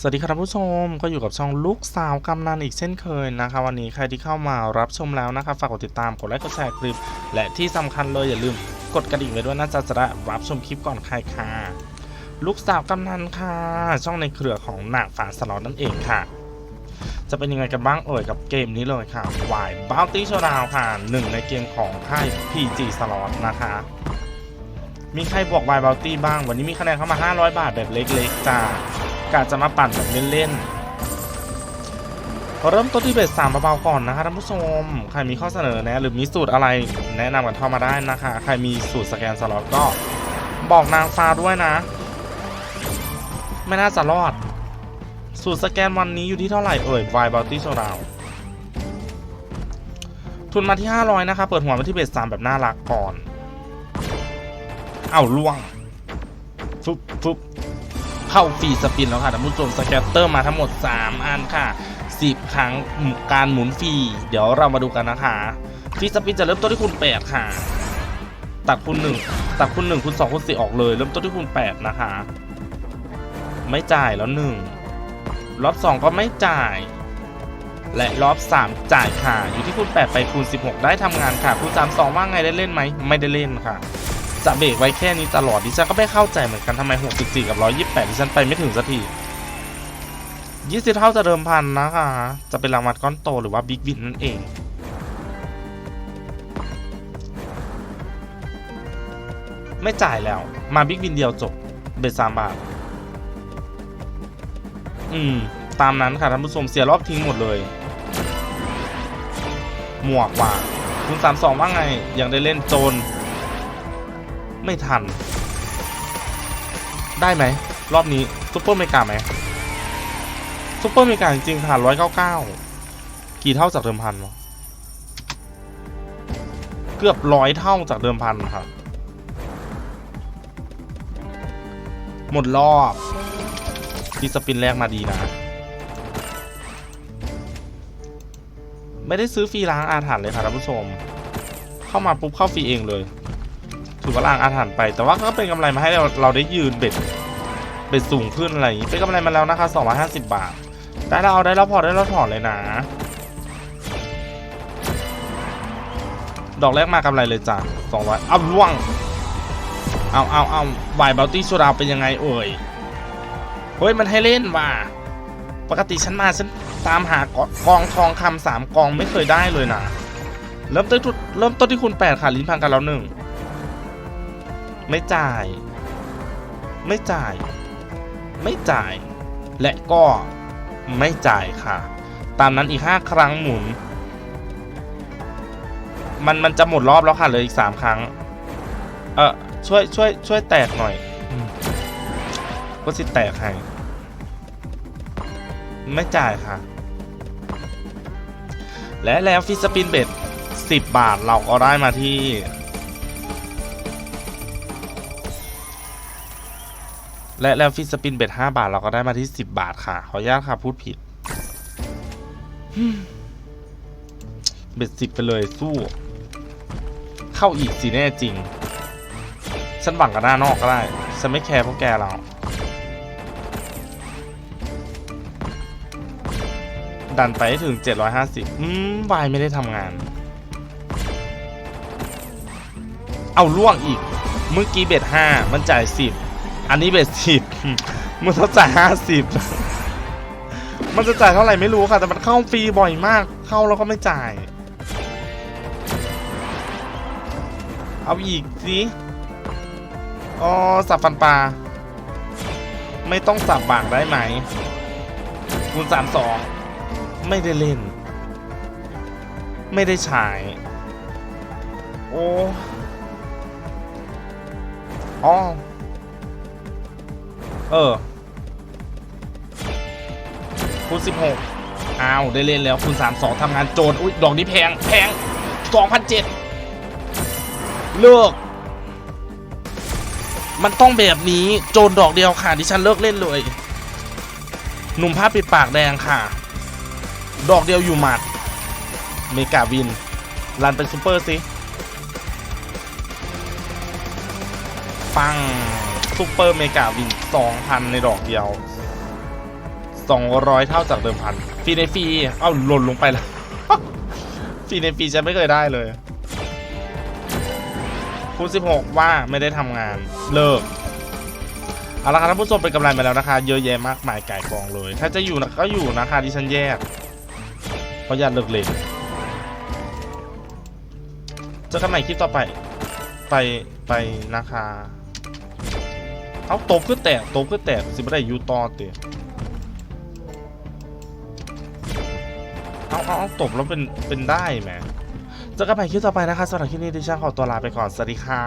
สวัสดีครับผู้ชมก็อยู่กับช่องลูกสาวกำนันอีกเช่นเคยนะคะวันนี้ใครที่เข้ามารับชมแล้วนะคะฝากกดติดตามกดไลค์กดแชร์คลิป และที่สำคัญเลยอย่าลืมกดกระดิ่งไว้ด้วยนะจ๊ะจะได้รับชมคลิปก่อนใครค่ะลูกสาวกำนันค่ะ ช่องในเครือของหนักฝาสลอตนั่นเองค่ะ จะเป็นยังไงกันบ้างเอ่ยกับเกมนี้เลยค่ะ Y Bounty Showdown ค่ะหนึ่งในเกมของค่าย PG Slot นะคะมีใครบอก Y Bounty บ้าง วันนี้มีคะแนนเข้ามา 500 บาทแบบเล็กๆจ้า กะจะมาปั่นแบบเล่นๆเริ่มต้นที่เบสสามเบาๆก่อนนะคะท่านผู้ชม ใครมีข้อเสนอแนะหรือมีสูตรอะไรแนะนำกันเข้ามาได้นะคะ ใครมีสูตรสแกนสล็อตก็บอกนางฟ้าด้วยนะ ไม่น่าจะรอด สูตรสแกนวันนี้อยู่ที่เท่าไหร่เอ่ย Y Bounty Showdown ทุนมาที่ 500 นะคะ เปิดหัวมาที่เบสสามแบบน่ารักก่อน เอ้าล่วงฟึบฟึบ เข้าฟรีสปินแล้วค่ะท่านผู้ชมสแกตเตอร์มาทั้งหมด 3 อันค่ะ 10 ครั้งการหมุนฟรี เดี๋ยวเรามาดูกันนะคะฟรีสปินจะเริ่มต้นที่คูณ8 ค่ะ ตัดคูณ1 ตัดคูณ1คูณ2คูณ4 ออกเลย เริ่มต้นที่คูณ8 นะคะ ไม่จ่ายแล้ว 1 รอบ 2 ก็ไม่จ่าย และรอบ 3 จ่ายค่ะ อยู่ที่คูณ8 ไปคูณ 16 ได้ทำงานค่ะคูณ3 2 ว่าไงได้เล่นไหม ไม่ได้เล่นค่ะ จะเบรกไว้แค่นี้ตลอดดิฉันก็ไม่เข้าใจเหมือนกันทำไม 64 กับ 128ดิฉันไปไม่ถึงสักที20เท่าจะเดิมพันนะคะจะเป็นรางวัลก้อนโตหรือว่าบิ๊กวินนั่นเองไม่จ่ายแล้ว มาบิ๊กวินเดียวจบ เบ็ดสามบาท อืม ตามนั้นค่ะท่านผู้ชมเสียรอบทิ้งหมดเลย หมวกว่าคุณสามสองว่าไง ยังได้เล่นโจร ไม่ทัน ได้ไหม รอบนี้ซุปเปอร์เมกาไหมซุปเปอร์เมกาจริงๆค่ะร้อยเก้าเก้ากี่เท่าจากเดิมพันวะเกือบร้อยเท่าจากเดิมพันครับ หมดรอบที่สปินแรกมาดีนะ ไม่ได้ซื้อฟรีล้างอาถรรพ์เลยค่ะท่านผู้ชม เข้ามาปุ๊บเข้าฟรีเองเลย ถือว่าล้างอาถรรพ์ไป แต่ว่าก็เป็นกำไรมาให้เราเราได้ยืนเบ็ดเบ็ดสูงขึ้นอะไรอย่างนี้เป็นกำไรมาแล้วนะคะ250 บาท ได้แล้วเอาได้แล้วพอได้แล้วถอนเลยนะ ดอกแรกมากำไรเลยจ้ะ200เอาล่วง เอาเอาเอาวายบัลตี้โซดาเป็นยังไงเอ่ยเฮ้ยมันให้เล่นว่ะปกติฉันมาฉันตามหากกองทองคำสามกองไม่เคยได้เลยนะ เริ่มต้นเริ่มต้นที่คุณแปดค่ะลิ้นพันกันแล้วหนึ่ง ไม่จ่าย ไม่จ่าย ไม่จ่าย และก็ไม่จ่ายค่ะ ตามนั้นอีก 5 ครั้งหมุน มันมันจะหมดรอบแล้วค่ะเหลยอีก 3 ครั้ง เออช่วยช่วยช่วยแตกหน่อยก็สิแตกให้ไม่จ่ายค่ะ และแล้วฟิสปินเบ็ด10 บาทเราก็ได้มาที่ และแล้วฟิสปินเบ็ด5บาทเราก็ได้มาที่ 10 บาทค่ะ ขออนุญาตค่ะ พูดผิด เบ็ดสิบไปเลยสู้ เข้าอีกสิแน่จริง ฉันหวังกับหน้านอกก็ได้ ฉันไม่แคร์พวกแกเราดันไปถึง 750 อืม วายไม่ได้ทำงาน เอาล่วงอีก เมื่อกี้เบ็ด5มันจ่าย 10 อันนี้เบ็ด10มันต้องจ่าย50มันจะจ่ายเท่าไหร่ไม่รู้ค่ะ แต่มันเข้าฟรีบ่อยมาก เข้าแล้วก็ไม่จ่าย เอาอีกสิอ๋อสับฟันปลา ไม่ต้องสับบางได้ไหมคูณสามสองไม่ได้เล่น ไม่ได้ใช้โอ้อ๋อ เออคูณสิบหกอ้าว ได้เล่นแล้วคูณสามสองทำงานโจรอุ้ยดอกนี้แพง แพงสองพันเจ็ดเลิก มันต้องแบบนี้โจรดอกเดียวค่ะ ดิฉันเลิกเล่นเลย หนุ่มผ้าปิดปากแดงค่ะ ดอกเดียวอยู่หมัด เมกาวิน รันเป็นซูเปอร์สิปัง ซูเปอร์เมกาวิน2,000 ในดอกเดียว 200 เท่าจากเดิมพันฟรีในฟรีเอ้าหล่นลงไปแล้วฟรีในฟรีจะไม่เคยได้เลยคูณ16 ว่าไม่ได้ทำงานเลิกเอาละครับท่านผู้ชมเป็นกำไรมาแล้วนะคะ เยอะแยะมากมายไก่กองเลย ถ้าจะอยู่นะก็อยู่นะคะดิฉันแยกเพราะอยากเลิกเล่นเจอกันใหม่คลิปต่อไป ไปไปนะคะ เอาตบก็แตกตบก็แตกสิบ่ได้ยูต่อเตะเอาเอาเอาตบแล้วเป็นเป็นได้ไหมเจอกันใหม่คลิปต่อไปนะคะสำหรับคลิปนี้ดิฉันขอตัวลาไปก่อน สวัสดีค่ะ